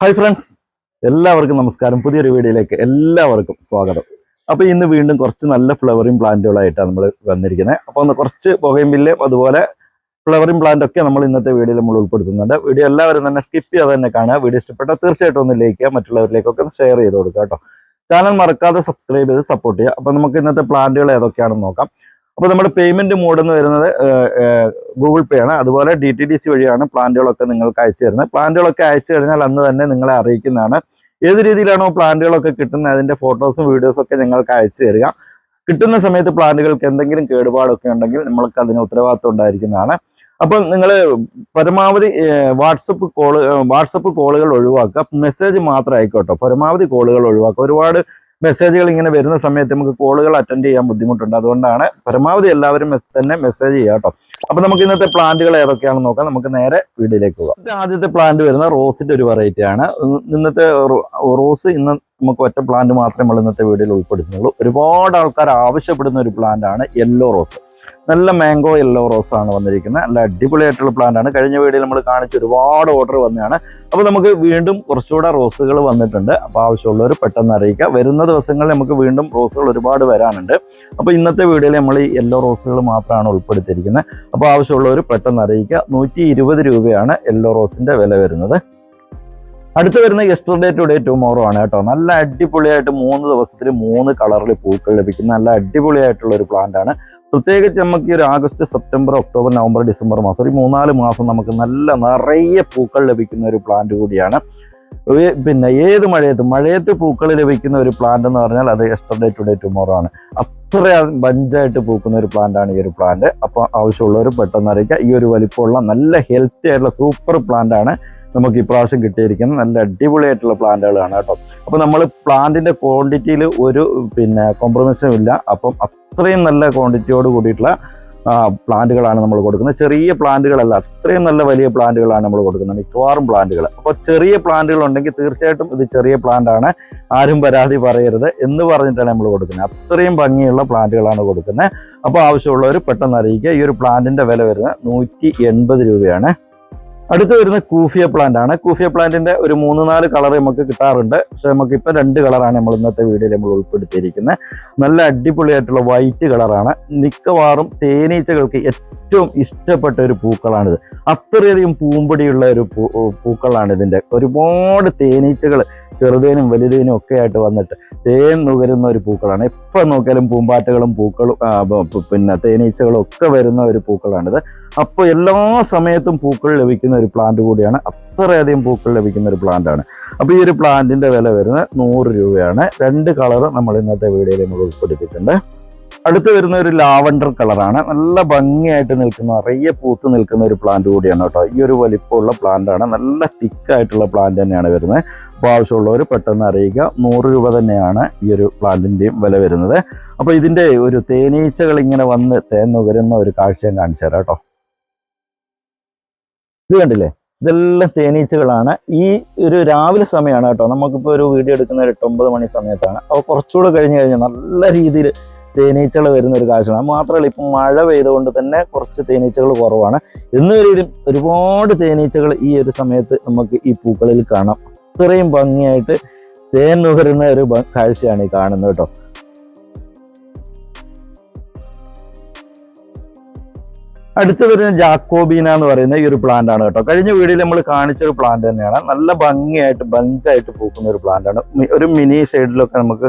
Hi friends എല്ലാവർക്കും നമസ്കാരം. പുതിയൊരു വീഡിയോയിലേക്ക് എല്ലാവർക്കും സ്വാഗതം. അപ്പോൾ ഇന്ന് വീണ്ടും കുറച്ച് നല്ല ഫ്ലവറിങ് പ്ലാന്റുകളായിട്ടാണ് നമ്മൾ വന്നിരിക്കുന്നത്. അപ്പോൾ ഒന്ന് കുറച്ച് പുകയമ്പില്ല് അതുപോലെ ഫ്ലവറിങ് പ്ലാന്റ് ഒക്കെ നമ്മൾ ഇന്നത്തെ വീഡിയോയിൽ നമ്മൾ ഉൾപ്പെടുത്തുന്നുണ്ട്. വീഡിയോ എല്ലാവരും തന്നെ സ്കിപ്പ് ചെയ്യാതെ തന്നെ കാണുക. വീഡിയോ ഇഷ്ടപ്പെട്ടാൽ തീർച്ചയായിട്ടും ഒന്ന് ലൈക്ക് ചെയ്യുക. മറ്റുള്ളവരിലേക്കൊക്കെ ഷെയർ ചെയ്ത് കൊടുക്കുക കേട്ടോ. ചാനൽ മറക്കാതെ സബ്സ്ക്രൈബ് ചെയ്ത് സപ്പോർട്ട് ചെയ്യുക. അപ്പോൾ നമുക്ക് ഇന്നത്തെ പ്ലാന്റുകൾ ഏതൊക്കെയാണെന്ന് നോക്കാം. അപ്പോൾ നമ്മുടെ പേയ്മെന്റ് മോഡ് എന്ന് വരുന്നത് ഗൂഗിൾ പേ ആണ്. അതുപോലെ ഡി ടി ഡി സി വഴിയാണ് പ്ലാന്റുകളൊക്കെ നിങ്ങൾക്ക് അയച്ചു തരുന്നത്. പ്ലാന്റുകളൊക്കെ അയച്ചു കഴിഞ്ഞാൽ അന്ന് തന്നെ നിങ്ങളെ അറിയിക്കുന്നതാണ്. ഏത് രീതിയിലാണോ പ്ലാന്റുകളൊക്കെ കിട്ടുന്നത് അതിന്റെ ഫോട്ടോസും വീഡിയോസും ഒക്കെ ഞങ്ങൾക്ക് അയച്ചു തരിക. കിട്ടുന്ന സമയത്ത് പ്ലാന്റുകൾക്ക് എന്തെങ്കിലും കേടുപാടൊക്കെ ഉണ്ടെങ്കിൽ നമ്മൾക്ക് അതിന് ഉത്തരവാദിത്വം ഉണ്ടായിരിക്കുന്നതാണ്. അപ്പോൾ നിങ്ങൾ പരമാവധി വാട്സപ്പ് കോൾ വാട്സപ്പ് കോളുകൾ ഒഴിവാക്കുക. മെസ്സേജ് മാത്രം ആയിക്കോട്ടോ. പരമാവധി കോളുകൾ ഒഴിവാക്കുക. ഒരുപാട് മെസ്സേജുകൾ ഇങ്ങനെ വരുന്ന സമയത്ത് നമുക്ക് കോളുകൾ അറ്റൻഡ് ചെയ്യാൻ ബുദ്ധിമുട്ടുണ്ട്. അതുകൊണ്ടാണ് പരമാവധി എല്ലാവരും തന്നെ മെസ്സേജ് ചെയ്യുക കേട്ടോ. അപ്പൊ നമുക്ക് ഇന്നത്തെ പ്ലാന്റുകൾ ഏതൊക്കെയാണെന്ന് നോക്കാം. നമുക്ക് നേരെ വീഡിയോയിലേക്ക് പോകാം. ആദ്യത്തെ പ്ലാന്റ് വരുന്ന റോസിന്റെ ഒരു വെറൈറ്റി ആണ്. ഇന്നത്തെ റോസ് ഇന്ന് നമുക്ക് ഒറ്റ പ്ലാന്റ് മാത്രമേ നമ്മൾ ഇന്നത്തെ വീഡിയോയിൽ ഉൾപ്പെടുത്തുന്നുള്ളൂ. ഒരുപാട് ആൾക്കാർ ആവശ്യപ്പെടുന്ന ഒരു പ്ലാന്റ് ആണ് യെല്ലോ റോസ് നല്ല മാംഗോ യെല്ലോ റോസ് ആണ് വന്നിരിക്കുന്നത്. നല്ല അടിപൊളിയായിട്ടുള്ള പ്ലാന്റ് ആണ്. കഴിഞ്ഞ വീഡിയോയിൽ നമ്മൾ കാണിച്ച ഒരുപാട് ഓർഡർ വന്നതാണ്. അപ്പോൾ നമുക്ക് വീണ്ടും കുറച്ചുകൂടെ റോസുകൾ വന്നിട്ടുണ്ട്. അപ്പോൾ ആവശ്യമുള്ളവർ പെട്ടെന്ന് അറിയിക്കുക വരുന്ന ദിവസങ്ങളിൽ നമുക്ക് വീണ്ടും റോസുകൾ ഒരുപാട് വരാനുണ്ട്. അപ്പോൾ ഇന്നത്തെ വീഡിയോയിൽ നമ്മൾ ഈ യെല്ലോ റോസുകൾ മാത്രമാണ് ഉൾപ്പെടുത്തിയിരിക്കുന്നത്. അപ്പോൾ ആവശ്യമുള്ളവർ പെട്ടെന്ന് അറിയിക്കുക. നൂറ്റി രൂപയാണ് യെല്ലോ റോസിന്റെ വില വരുന്നത്. അടുത്ത് വരുന്ന യെസ്റ്റർഡേ ടുഡേ ടുമോറോ ആണ് കേട്ടോ. നല്ല അടിപൊളിയായിട്ട് മൂന്ന് ദിവസത്തിൽ മൂന്ന് കളറിൽ പൂക്കൾ ലഭിക്കുന്ന നല്ല അടിപൊളിയായിട്ടുള്ള ഒരു പ്ലാന്റ് ആണ്. പ്രത്യേകിച്ച് നമുക്ക് ഈ ഒരു August September October November December മാസം ഈ മൂന്നാൽ മാസം നമുക്ക് നല്ല നിറയെ പൂക്കൾ ലഭിക്കുന്ന ഒരു പ്ലാന്റ് കൂടിയാണ്. പിന്നെ ഏത് മഴയത്ത്? മഴയത്ത് പൂക്കൾ ലഭിക്കുന്ന ഒരു പ്ലാന്റ് എന്ന് പറഞ്ഞാൽ അത് എസ്റ്റർഡേ ടുഡേ ടുമോറോ ആണ്. അത്ര ബഞ്ചായിട്ട് പൂക്കുന്ന ഒരു പ്ലാന്റ് ആണ് ഈ ഒരു പ്ലാന്റ് അപ്പോൾ ആവശ്യമുള്ളവർ പെട്ടെന്ന് അറിയിക്കുക. ഈ ഒരു വലിപ്പമുള്ള നല്ല ഹെൽത്തി ആയിട്ടുള്ള സൂപ്പർ പ്ലാന്റ് ആണ് നമുക്ക് ഇപ്രാവശ്യം കിട്ടിയിരിക്കുന്നത്. നല്ല അടിപൊളിയായിട്ടുള്ള പ്ലാന്റുകളാണ് കേട്ടോ. അപ്പോൾ നമ്മൾ പ്ലാന്റിന്റെ ക്വാണ്ടിറ്റിയിൽ ഒരു പിന്നെ കോംപ്രമൈസും ഇല്ല. അപ്പം അത്രയും നല്ല ക്വാണ്ടിറ്റിയോട് കൂടിയിട്ടുള്ള പ്ലാന്റുകളാണ് നമ്മൾ കൊടുക്കുന്നത്. ചെറിയ പ്ലാന്റുകളല്ല അത്രയും നല്ല വലിയ പ്ലാന്റുകളാണ് നമ്മൾ കൊടുക്കുന്നത്. മിക്കവാറും പ്ലാന്റുകൾ. അപ്പോൾ ചെറിയ പ്ലാന്റുകൾ ഉണ്ടെങ്കിൽ തീർച്ചയായിട്ടും ഇത് ചെറിയ പ്ലാന്റാണ്. ആരും പരാതി പറയരുത് എന്ന് പറഞ്ഞിട്ടാണ് നമ്മൾ കൊടുക്കുന്നത്. അത്രയും ഭംഗിയുള്ള പ്ലാന്റുകളാണ് കൊടുക്കുന്നത്. അപ്പോൾ ആവശ്യമുള്ളവർ പെട്ടെന്ന് അറിയിക്കുക. ഈ ഒരു പ്ലാന്റിന്റെ വില വരുന്നത് നൂറ്റി രൂപയാണ്. അടുത്ത് വരുന്ന കൂഫിയ പ്ലാന്റ് ആണ്. കൂഫിയ പ്ലാന്റിന്റെ ഒരു മൂന്ന് നാല് കളർ നമുക്ക് കിട്ടാറുണ്ട്. പക്ഷെ നമുക്ക് ഇപ്പൊ രണ്ട് കളറാണ് നമ്മൾ ഇന്നത്തെ വീഡിയോയിൽ നമ്മൾ ഉൾപ്പെടുത്തിയിരിക്കുന്നത്. നല്ല അടിപൊളിയായിട്ടുള്ള വൈറ്റ് കളറാണ് മിക്കവാറും തേനീച്ചകൾക്ക് ഏറ്റവും ഇഷ്ടപ്പെട്ട ഒരു പൂക്കളാണിത്. അത്രയധികം പൂമ്പടിയുള്ള ഒരു പൂ പൂക്കളാണ് ഇതിന്റെ ഒരുപാട് തേനീച്ചകൾ ചെറുതേനും വലുതേനും ഒക്കെ ആയിട്ട് വന്നിട്ട് തേൻ നുകരുന്ന ഒരു പൂക്കളാണ്. എപ്പോൾ നോക്കിയാലും പൂമ്പാറ്റകളും പൂക്കളും പിന്നെ തേനീച്ചകളും ഒക്കെ വരുന്ന ഒരു പൂക്കളാണിത്. അപ്പോൾ എല്ലാ സമയത്തും പൂക്കൾ ലഭിക്കുന്ന ഒരു പ്ലാന്റ് കൂടിയാണ്. അത്രയധികം പൂക്കൾ ലഭിക്കുന്ന ഒരു പ്ലാന്റാണ്. അപ്പോൾ ഈ ഒരു പ്ലാന്റിന്റെ വില വരുന്നത് നൂറ് രൂപയാണ്. രണ്ട് കളർ നമ്മൾ ഇന്നത്തെ വീഡിയോയിൽ നമ്മൾ ഉൾപ്പെടുത്തിയിട്ടുണ്ട്. അടുത്ത് വരുന്ന ഒരു ലാവണ്ടർ കളറാണ്. നല്ല ഭംഗിയായിട്ട് നിൽക്കുന്ന നിറയെ പൂത്ത് നിൽക്കുന്ന ഒരു പ്ലാന്റ് കൂടിയാണ് കേട്ടോ. ഈ ഒരു വലിപ്പമുള്ള പ്ലാന്റ് ആണ്. നല്ല തിക്കായിട്ടുള്ള പ്ലാന്റ് തന്നെയാണ് വരുന്നത്. അപ്പോൾ ആവശ്യമുള്ളവർ പെട്ടെന്ന് അറിയുക. നൂറ് രൂപ തന്നെയാണ് ഈ ഒരു പ്ലാന്റിന്റെയും വില വരുന്നത്. അപ്പോൾ ഇതിന്റെ ഒരു തേനീച്ചകൾ ഇങ്ങനെ വന്ന് തേൻ നുകരുന്ന ഒരു കാഴ്ച ഞാൻ കാണിച്ചു തരാം കേട്ടോ. ഇത് കണ്ടില്ലേ? ഇതെല്ലാം തേനീച്ചകളാണ്. ഈ ഒരു രാവിലെ സമയമാണ് കേട്ടോ. നമുക്കിപ്പോൾ ഒരു വീഡിയോ എടുക്കുന്ന ഒരു എട്ടൊമ്പത് മണി സമയത്താണ്. അപ്പോൾ കുറച്ചുകൂടെ കഴിഞ്ഞ് കഴിഞ്ഞാൽ നല്ല രീതിയിൽ തേനീച്ചകൾ വരുന്ന ഒരു കാഴ്ചയാണ് മാത്രമല്ല ഇപ്പം മഴ പെയ്തുകൊണ്ട് തന്നെ കുറച്ച് തേനീച്ചകൾ കുറവാണ്. എന്നുവരും ഒരുപാട് തേനീച്ചകൾ ഈ ഒരു സമയത്ത് നമുക്ക് ഈ പൂക്കളിൽ കാണാം. അത്രയും ഭംഗിയായിട്ട് തേൻ നുകരുന്ന ഒരു കാഴ്ചയാണ് ഈ കാണുന്നത് കേട്ടോ. അടുത്ത് വരുന്ന ജാക്കോബീന എന്ന് പറയുന്ന ഈ ഒരു പ്ലാന്റ് ആണ് കേട്ടോ. കഴിഞ്ഞ വീഡിയോയിൽ നമ്മൾ കാണിച്ച ഒരു പ്ലാന്റ് തന്നെയാണ്. നല്ല ഭംഗിയായിട്ട് ബഞ്ചായിട്ട് പൂക്കുന്ന ഒരു പ്ലാന്റ് ആണ്. ഒരു മിനി ഷെയ്ഡിലൊക്കെ നമുക്ക്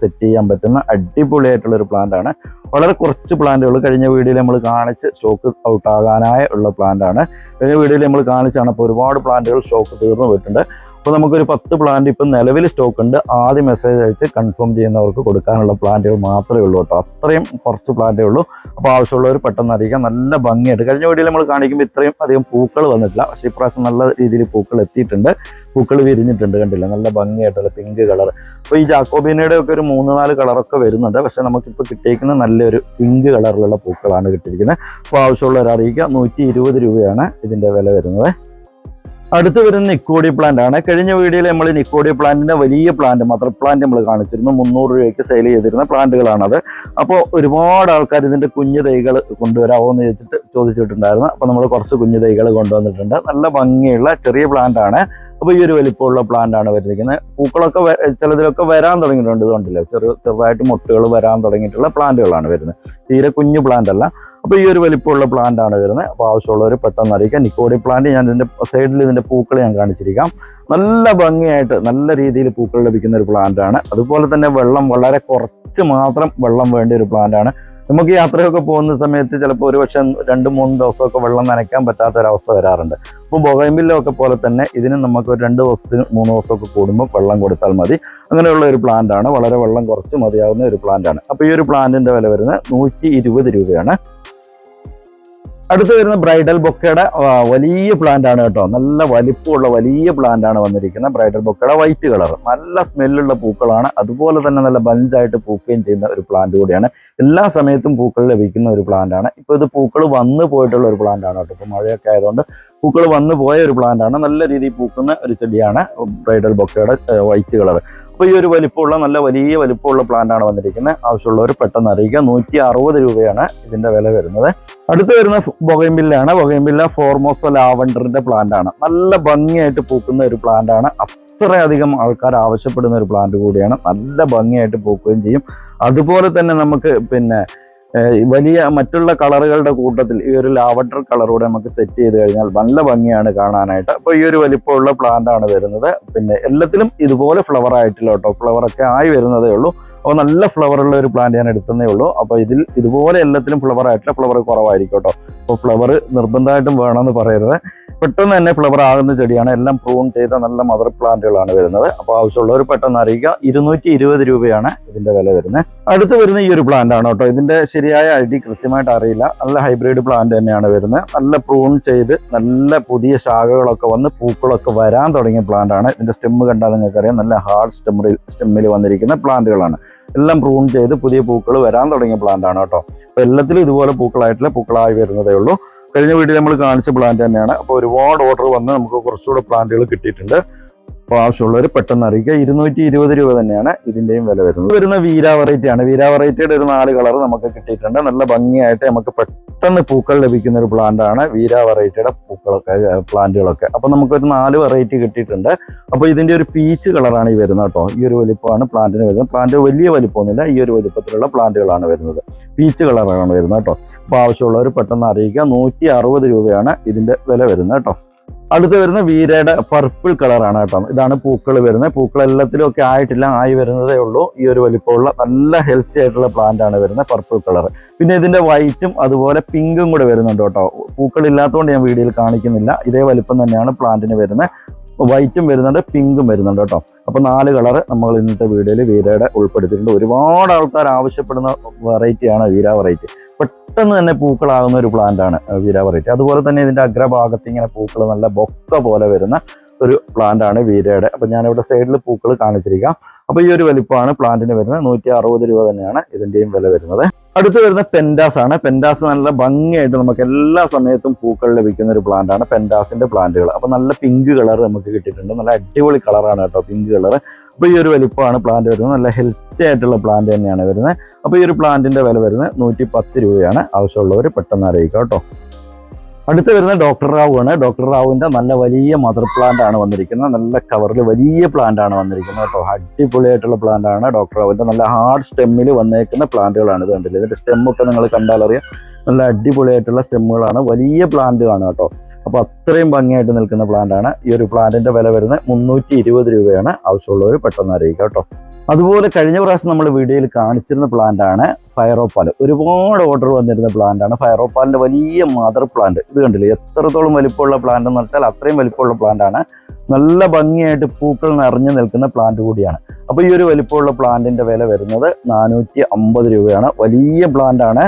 സെറ്റ് ചെയ്യാൻ പറ്റുന്ന അടിപൊളിയായിട്ടുള്ള ഒരു പ്ലാന്റ് ആണ്. വളരെ കുറച്ച് പ്ലാന്റുകൾ കഴിഞ്ഞ വീഡിയോയിൽ നമ്മൾ കാണിച്ച് സ്റ്റോക്ക് ഔട്ട് ആകാനായ ഉള്ള പ്ലാന്റ് ആണ്. കഴിഞ്ഞ വീഡിയോയിൽ നമ്മൾ കാണിച്ചാണ് അപ്പോൾ ഒരുപാട് പ്ലാന്റുകൾ സ്റ്റോക്ക് തീർന്നു പോയിട്ടുണ്ട്. അപ്പോൾ നമുക്കൊരു പത്ത് പ്ലാന്റ് ഇപ്പം നിലവിൽ സ്റ്റോക്ക് ഉണ്ട്. ആദ്യം മെസ്സേജ് അയച്ച് കൺഫേം ചെയ്യുന്നവർക്ക് കൊടുക്കാനുള്ള പ്ലാന്റുകൾ മാത്രമേ ഉള്ളൂ കേട്ടോ. അത്രയും കുറച്ച് പ്ലാന്റേ ഉള്ളൂ. അപ്പോൾ ആവശ്യമുള്ളവർ പെട്ടെന്ന് അറിയിക്കാം. നല്ല ഭംഗിയായിട്ട്. കഴിഞ്ഞ വീഡിയോയിൽ നമ്മൾ കാണിക്കുമ്പോൾ ഇത്രയും അധികം പൂക്കൾ വന്നിട്ടില്ല. പക്ഷേ ഇപ്രാവശ്യം നല്ല രീതിയിൽ പൂക്കൾ എത്തിയിട്ടുണ്ട്. പൂക്കൾ വിരിഞ്ഞിട്ടുണ്ട് കണ്ടില്ല? നല്ല ഭംഗിയായിട്ടുള്ള പിങ്ക് കളർ അപ്പോൾ ഈ ജാക്കോബിനയുടെ ഒക്കെ ഒരു മൂന്ന് നാല് കളറൊക്കെ വരുന്നുണ്ട്. പക്ഷേ നമുക്കിപ്പോൾ കിട്ടിയിരിക്കുന്ന നല്ലൊരു പിങ്ക് കളറിലുള്ള പൂക്കളാണ് കിട്ടിയിരിക്കുന്നത്. അപ്പോൾ ആവശ്യമുള്ളവർ അറിയിക്കുക നൂറ്റി രൂപയാണ് ഇതിന്റെ വില വരുന്നത്. അടുത്ത് വരുന്ന നിക്കോഡി പ്ലാന്റ് ആണ്. കഴിഞ്ഞ വീഡിയോയിൽ നമ്മൾ നിക്കോഡി പ്ലാന്റിന്റെ വലിയ പ്ലാന്റ് മദർ പ്ലാന്റ് നമ്മൾ കാണിച്ചിരുന്നു. മുന്നൂറ് രൂപയ്ക്ക് സെയിൽ ചെയ്തിരുന്ന പ്ലാന്റുകളാണത് അപ്പോൾ ഒരുപാട് ആൾക്കാർ ഇതിന്റെ കുഞ്ഞു തൈകൾ കൊണ്ടുവരാമോ എന്ന് ചോദിച്ചിട്ട് ചോദിച്ചിട്ടുണ്ടായിരുന്നു. അപ്പോൾ നമ്മൾ കുറച്ച് കുഞ്ഞു തൈകൾ കൊണ്ടുവന്നിട്ടുണ്ട്. നല്ല ഭംഗിയുള്ള ചെറിയ പ്ലാന്റ് ആണ്. അപ്പോൾ ഈ ഒരു വലിപ്പമുള്ള പ്ലാന്റ് ആണ് വരുന്നിരിക്കുന്നത് പൂക്കളൊക്കെ ചിലതിലൊക്കെ വരാൻ തുടങ്ങിയിട്ടുണ്ട് ഇതുകൊണ്ടില്ലേ ചെറു ചെറുതായിട്ട് മുട്ടുകൾ വരാൻ തുടങ്ങിയിട്ടുള്ള പ്ലാന്റുകളാണ് വരുന്നത്. തീരെ കുഞ്ഞു പ്ലാന്റ് അല്ല. അപ്പോൾ ഈ ഒരു വലിപ്പമുള്ള പ്ലാന്റ് ആണ് വരുന്നത്. അപ്പോൾ ആവശ്യമുള്ളവർ പെട്ടെന്ന് അറിയിക്കാം. നിക്കോഡി പ്ലാന്റ് ഞാൻ ഇതിന്റെ സൈഡിൽ ഇതിന്റെ പൂക്കൾ ഞാൻ കാണിച്ചിരിക്കാം. നല്ല ഭംഗിയായിട്ട് നല്ല രീതിയിൽ പൂക്കൾ ലഭിക്കുന്ന ഒരു പ്ലാന്റ് ആണ്. അതുപോലെ തന്നെ വെള്ളം വളരെ കുറച്ച് മാത്രം വെള്ളം വേണ്ട ഒരു പ്ലാന്റ് ആണ്. നമുക്ക് യാത്രയൊക്കെ പോകുന്ന സമയത്ത് ചിലപ്പോൾ ഒരു പക്ഷേ രണ്ട് മൂന്ന് ദിവസമൊക്കെ വെള്ളം നനയ്ക്കാൻ പറ്റാത്ത ഒരവസ്ഥ വരാറുണ്ട്. അപ്പോൾ ബൊഗൈമില്ലൊക്കെ പോലെ തന്നെ ഇതിന് നമുക്ക് ഒരു രണ്ട് ദിവസത്തിന് മൂന്ന് ദിവസമൊക്കെ കൂടുമ്പോൾ വെള്ളം കൊടുത്താൽ മതി. അങ്ങനെയുള്ള ഒരു പ്ലാന്റ് ആണ്. വളരെ വെള്ളം കുറച്ച് മതിയാവുന്ന ഒരു പ്ലാന്റ് ആണ്. അപ്പോൾ ഈ ഒരു പ്ലാന്റിന്റെ വില വരുന്നത് നൂറ്റി രൂപയാണ്. അടുത്ത് വരുന്ന ബ്രൈഡൽ ബൊക്കയുടെ വലിയ പ്ലാന്റ് ആണ് കേട്ടോ. നല്ല വലിപ്പമുള്ള വലിയ പ്ലാന്റ് ആണ് വന്നിരിക്കുന്നത്. ബ്രൈഡൽ ബൊക്കയുടെ വൈറ്റ് കളർ നല്ല സ്മെല്ലുള്ള പൂക്കളാണ്. അതുപോലെ തന്നെ നല്ല ബഞ്ചായിട്ട് പൂക്കുകയും ചെയ്യുന്ന ഒരു പ്ലാന്റ് കൂടിയാണ്. എല്ലാ സമയത്തും പൂക്കൾ ലഭിക്കുന്ന ഒരു പ്ലാന്റ് ആണ്. ഇപ്പോൾ ഇത് പൂക്കൾ വന്നു പോയിട്ടുള്ള ഒരു പ്ലാന്റ് ആണ് കേട്ടോ. ഇപ്പോൾ മഴയൊക്കെ ആയതുകൊണ്ട് പൂക്കൾ വന്നു പോയ ഒരു പ്ലാന്റ് ആണ്. നല്ല രീതിയിൽ പൂക്കുന്ന ഒരു ചെടിയാണ് ബ്രൈഡൽ ബൊക്കയുടെ വൈറ്റ് കളർ അപ്പോൾ ഈ ഒരു വലിപ്പമുള്ള നല്ല വലിയ വലിപ്പമുള്ള പ്ലാന്റാണ് വന്നിരിക്കുന്നത്. ആവശ്യമുള്ളവർ പെട്ടെന്ന് അറിയിക്കുക. നൂറ്റി അറുപത് രൂപയാണ് ഇതിന്റെ വില വരുന്നത്. അടുത്ത് വരുന്ന ബൊഗൈമ്പില്ലാണ് ബൊഗൈമ്പില്ല ഫോർമോസ ലാവണ്ടറിന്റെ പ്ലാന്റാണ് നല്ല ഭംഗിയായിട്ട് പൂക്കുന്ന ഒരു പ്ലാന്റാണ് അത്രയധികം ആൾക്കാർ ആവശ്യപ്പെടുന്ന ഒരു പ്ലാന്റ് കൂടിയാണ്. നല്ല ഭംഗിയായിട്ട് പൂക്കുകയും ചെയ്യും. അതുപോലെ തന്നെ നമുക്ക് പിന്നെ വലിയ മറ്റുള്ള കളറുകളുടെ കൂട്ടത്തിൽ ഈ ഒരു ലാവണ്ടർ കളർ കൂടെ നമുക്ക് സെറ്റ് ചെയ്ത് കഴിഞ്ഞാൽ നല്ല ഭംഗിയാണ് കാണാനായിട്ട്. അപ്പോൾ ഈ ഒരു വലിപ്പമുള്ള പ്ലാന്റ് ആണ് വരുന്നത്. പിന്നെ എല്ലാത്തിലും ഇതുപോലെ ഫ്ലവർ ആയിട്ടില്ല കേട്ടോ. ഫ്ലവർ ഒക്കെ ആയി വരുന്നതേ ഉള്ളൂ. അപ്പോൾ നല്ല ഫ്ലവർ ഉള്ള ഒരു പ്ലാന്റ് ഞാൻ എടുത്തതേ ഉള്ളൂ. അപ്പോൾ ഇതിൽ ഇതുപോലെ എല്ലാത്തിലും ഫ്ലവർ ആയിട്ടില്ല ഫ്ലവർ കുറവായിരിക്കും കേട്ടോ. അപ്പോൾ ഫ്ലവർ നിർബന്ധമായിട്ടും വേണമെന്ന് പറയരുത്. പെട്ടെന്ന് തന്നെ ഫ്ലവർ ആകുന്ന ചെടിയാണ്. എല്ലാം പ്രൂൺ ചെയ്ത നല്ല മദർ പ്ലാന്റുകളാണ് വരുന്നത്. അപ്പോൾ ആവശ്യമുള്ളവർ പെട്ടെന്ന് അറിയിക്കുക. ഇരുന്നൂറ്റി ഇരുപത് രൂപയാണ് ഇതിന്റെ വില വരുന്നത്. അടുത്ത് വരുന്ന ഈ ഒരു പ്ലാന്റാണ് കേട്ടോ. ഇതിന്റെ ശരിയായ ഐഡി കൃത്യമായിട്ട് അറിയില്ല. നല്ല ഹൈബ്രിഡ് പ്ലാന്റ് തന്നെയാണ് വരുന്നത്. നല്ല പ്രൂൺ ചെയ്ത് നല്ല പുതിയ ശാഖകളൊക്കെ വന്ന് പൂക്കളൊക്കെ വരാൻ തുടങ്ങിയ പ്ലാന്റ് ആണ്. ഇതിന്റെ സ്റ്റെമ്മ് കണ്ടാൽ നിങ്ങൾക്കറിയാം. നല്ല ഹാർഡ് സ്റ്റെമ്മിൽ സ്റ്റെമ്മിൽ വന്നിരിക്കുന്ന പ്ലാന്റുകളാണ് എല്ലാം പ്രൂൺ ചെയ്ത് പുതിയ പൂക്കൾ വരാൻ തുടങ്ങിയ പ്ലാന്റ് ആണ് കേട്ടോ. അപ്പോൾ എല്ലാത്തിലും ഇതുപോലെ പൂക്കളായിട്ടുള്ള പൂക്കളായി വരുന്നതേ ഉള്ളൂ. കഴിഞ്ഞ വീട്ടിൽ നമ്മൾ കാണിച്ച പ്ലാന്റ് തന്നെയാണ്. അപ്പോൾ ഒരുപാട് ഓർഡർ വന്ന് നമുക്ക് കുറച്ചുകൂടെ പ്ലാന്റുകൾ കിട്ടിയിട്ടുണ്ട്. അപ്പോൾ ആവശ്യമുള്ളവർ പെട്ടെന്ന് അറിയിക്കുക. ഇരുന്നൂറ്റി ഇരുപത് രൂപ തന്നെയാണ് ഇതിന്റെയും വില വരുന്നത്. വരുന്ന വീര വെറൈറ്റി ആണ്. വീര വെറൈറ്റിയുടെ ഒരു നാല് കളർ നമുക്ക് കിട്ടിയിട്ടുണ്ട്. നല്ല ഭംഗിയായിട്ട് നമുക്ക് പെട്ടെന്ന് പൂക്കൾ ലഭിക്കുന്ന ഒരു പ്ലാന്റ് ആണ് വീര വെറൈറ്റിയുടെ പൂക്കളൊക്കെ പ്ലാന്റുകളൊക്കെ അപ്പോൾ നമുക്കൊരു നാല് വെറൈറ്റി കിട്ടിയിട്ടുണ്ട്. അപ്പോൾ ഇതിന്റെ ഒരു പീച്ച് കളറാണ് ഈ വരുന്നത് കേട്ടോ. ഈ ഒരു വലിപ്പമാണ് പ്ലാന്റിന് വരുന്നത്. പ്ലാന്റ് വലിയ വലിപ്പമൊന്നുമില്ല. ഈ ഒരു വലിപ്പത്തിലുള്ള പ്ലാന്റുകളാണ് വരുന്നത്. പീച്ച് കളറാണ് വരുന്നത് കേട്ടോ. അപ്പോൾ ആവശ്യമുള്ളവർ പെട്ടെന്ന് അറിയിക്കുക. നൂറ്റി രൂപയാണ് ഇതിന്റെ വില വരുന്നത് കേട്ടോ. അടുത്ത് വരുന്ന വീരയുടെ പർപ്പിൾ കളറാണ് കേട്ടോ. ഇതാണ് പൂക്കൾ വരുന്നത്. പൂക്കൾ എല്ലാത്തിലും ഒക്കെ ആയിട്ടില്ല ആയി വരുന്നതേ ഉള്ളൂ. ഈ ഒരു വലിപ്പമുള്ള നല്ല ഹെൽത്തി ആയിട്ടുള്ള പ്ലാന്റ് ആണ് വരുന്നത് പർപ്പിൾ കളർ പിന്നെ ഇതിന്റെ വൈറ്റും അതുപോലെ പിങ്കും കൂടെ വരുന്നുണ്ട് കേട്ടോ. പൂക്കൾ ഇല്ലാത്തതുകൊണ്ട് ഞാൻ വീഡിയോയിൽ കാണിക്കുന്നില്ല. ഇതേ വലിപ്പം തന്നെയാണ് പ്ലാന്റിന് വരുന്നത്. വൈറ്റും വരുന്നുണ്ട് പിങ്കും വരുന്നുണ്ട് കേട്ടോ. അപ്പോൾ നാല് കളർ നമ്മൾ ഇന്നത്തെ വീഡിയോയിൽ വീരയുടെ ഉൾപ്പെടുത്തിയിട്ടുണ്ട്. ഒരുപാട് ആൾക്കാർ ആവശ്യപ്പെടുന്ന വെറൈറ്റിയാണ് വീര വെറൈറ്റി പെട്ടെന്ന് തന്നെ പൂക്കളാകുന്ന ഒരു പ്ലാന്റ് ആണ് വീര വെറൈറ്റി അതുപോലെ തന്നെ ഇതിന്റെ അഗ്രഭാഗത്ത് ഇങ്ങനെ പൂക്കൾ നല്ല ബൊക്ക പോലെ വരുന്ന ഒരു പ്ലാന്റ് ആണ് വീരയുടെ. അപ്പൊ ഞാനിവിടെ സൈഡിൽ പൂക്കൾ കാണിച്ചിരിക്കാം. അപ്പൊ ഈ ഒരു വലിപ്പമാണ് പ്ലാന്റിന് വരുന്നത്. നൂറ്റി രൂപ തന്നെയാണ് ഇതിന്റെയും വില വരുന്നത്. അടുത്ത് വരുന്ന പെൻഡാസ് ആണ്. പെൻഡാസ് നല്ല ഭംഗിയായിട്ട് നമുക്ക് എല്ലാ സമയത്തും പൂക്കൾ ലഭിക്കുന്ന ഒരു പ്ലാന്റ് ആണ്. പെൻഡാസിന്റെ പ്ലാന്റുകൾ അപ്പൊ നല്ല പിങ്ക് കളർ നമുക്ക് കിട്ടിയിട്ടുണ്ട്. നല്ല അടിപൊളി കളറാണ് കേട്ടോ പിങ്ക് കളർ അപ്പൊ ഈ ഒരു വലിപ്പമാണ് പ്ലാന്റ് വരുന്നത്. നല്ല ഹെൽത്തി ആയിട്ടുള്ള പ്ലാന്റ് തന്നെയാണ് വരുന്നത്. അപ്പൊ ഈ ഒരു പ്ലാന്റിന്റെ വില വരുന്നത് നൂറ്റി രൂപയാണ്. ആവശ്യമുള്ളവർ പെട്ടെന്ന് അറിയിക്കാം കേട്ടോ. അടുത്ത് വരുന്ന ഡോക്ടർ റാവു ആണ് ഡോക്ടർ റാവുവിന്റെ നല്ല വലിയ മദർ പ്ലാന്റ് ആണ് വന്നിരിക്കുന്നത്. നല്ല കവറിൽ വലിയ പ്ലാന്റ് ആണ് വന്നിരിക്കുന്നത് കേട്ടോ. അടിപൊളിയായിട്ടുള്ള പ്ലാന്റ് ആണ് ഡോക്ടർ റാവുവിന്റെ നല്ല ഹാർഡ് സ്റ്റെമ്മിൽ വന്നേക്കുന്ന പ്ലാന്റുകളാണ് ഇത് കണ്ടില്ല. ഇതിന്റെ സ്റ്റെമ്മൊക്കെ നിങ്ങൾ കണ്ടാലറിയാം നല്ല അടിപൊളിയായിട്ടുള്ള സ്റ്റെമ്മുകളാണ് വലിയ പ്ലാന്റ് ആണ് കേട്ടോ. അപ്പോൾ അത്രയും ഭംഗിയായിട്ട് നിൽക്കുന്ന പ്ലാന്റ് ആണ്. ഈ ഒരു പ്ലാന്റിന്റെ വില വരുന്നത് മുന്നൂറ്റി രൂപയാണ്. ആവശ്യമുള്ളവർ പെട്ടെന്ന് അറിയിക്കാം കേട്ടോ. അതുപോലെ കഴിഞ്ഞ പ്രാവശ്യം നമ്മൾ വീഡിയോയിൽ കാണിച്ചിരുന്ന പ്ലാന്റ് ആണ് ഫയറോപ്പാൽ ഒരുപാട് ഓർഡർ വന്നിരുന്ന പ്ലാന്റാണ് ഫയറോപ്പാലിന്റെ വലിയ മദർ പ്ലാന്റ് ഇത് കണ്ടില്ലേ? എത്രത്തോളം വലിപ്പമുള്ള പ്ലാന്റ് എന്ന് വെച്ചാൽ അത്രയും വലിപ്പമുള്ള പ്ലാന്റാണ് നല്ല ഭംഗിയായിട്ട് പൂക്കൾ നിറഞ്ഞു നിൽക്കുന്ന പ്ലാന്റ് കൂടിയാണ്. അപ്പോൾ ഈ ഒരു വലിപ്പമുള്ള പ്ലാന്റിന്റെ വില വരുന്നത് നാനൂറ്റി അമ്പത് രൂപയാണ്. വലിയ പ്ലാന്റ് ആണ്.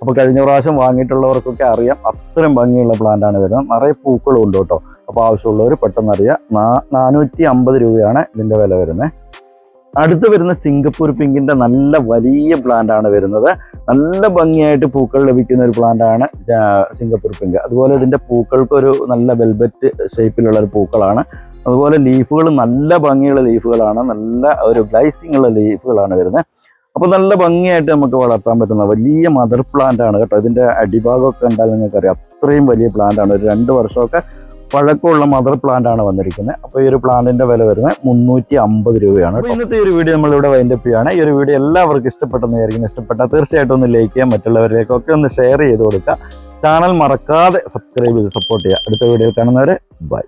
അപ്പോൾ കഴിഞ്ഞ പ്രാവശ്യം വാങ്ങിയിട്ടുള്ളവർക്കൊക്കെ അറിയാം അത്രയും ഭംഗിയുള്ള പ്ലാന്റാണ് വരുന്നത്. നിറയെ പൂക്കളും ഉണ്ട് കേട്ടോ. അപ്പോൾ ആവശ്യമുള്ളവർ പെട്ടെന്ന് അറിയാം നാ നാനൂറ്റി അമ്പത് രൂപയാണ് ഇതിന്റെ വില വരുന്നത്. അടുത്ത് വരുന്ന സിംഗപ്പൂർ പിങ്കിന്റെ നല്ല വലിയ പ്ലാന്റ് ആണ് വരുന്നത്. നല്ല ഭംഗിയായിട്ട് പൂക്കൾ ലഭിക്കുന്ന ഒരു പ്ലാന്റ് ആണ് സിംഗപ്പൂർ പിങ്ക്. അതുപോലെ ഇതിന്റെ പൂക്കൾക്ക് ഒരു നല്ല വെൽബറ്റ് ഷേപ്പിലുള്ള ഒരു പൂക്കളാണ്. അതുപോലെ ലീഫുകൾ നല്ല ഭംഗിയുള്ള ലീഫുകളാണ് നല്ല ഒരു ഗ്ലൈസിംഗ് ഉള്ള ലീഫുകളാണ് വരുന്നത്. അപ്പോൾ നല്ല ഭംഗിയായിട്ട് നമുക്ക് വളർത്താൻ പറ്റുന്ന വലിയ മദർ പ്ലാന്റ് ആണ് കേട്ടോ. ഇതിന്റെ അടിഭാഗമൊക്കെ കണ്ടാൽ നിങ്ങൾക്കറിയാം അത്രയും വലിയ പ്ലാന്റ് ആണ്. ഒരു രണ്ട് വർഷമൊക്കെ പഴക്കമുള്ള മദർ പ്ലാന്റ് ആണ് വന്നിരിക്കുന്നത്. അപ്പോൾ ഈ ഒരു പ്ലാന്റിന്റെ വില വരുന്നത് മുന്നൂറ്റി അമ്പത് രൂപയാണ് ഇന്നത്തെ ഒരു വീഡിയോ നമ്മളിവിടെ വൈൻഡപ്പ് ചെയ്യുകയാണ് ഈ ഒരു വീഡിയോ എല്ലാവർക്കും ഇഷ്ടപ്പെട്ടെന്ന് വിചാരിക്കുന്നു. ഇഷ്ടപ്പെട്ടാൽ തീർച്ചയായിട്ടും ഒന്ന് ലൈക്ക് ചെയ്യാം മറ്റുള്ളവരിലേക്കൊക്കെ ഒന്ന് ഷെയർ ചെയ്ത് കൊടുക്കുക. ചാനൽ മറക്കാതെ സബ്സ്ക്രൈബ് ചെയ്ത് സപ്പോർട്ട് ചെയ്യുക. അടുത്ത വീഡിയോയിൽ കാണുന്നവരെ ബൈ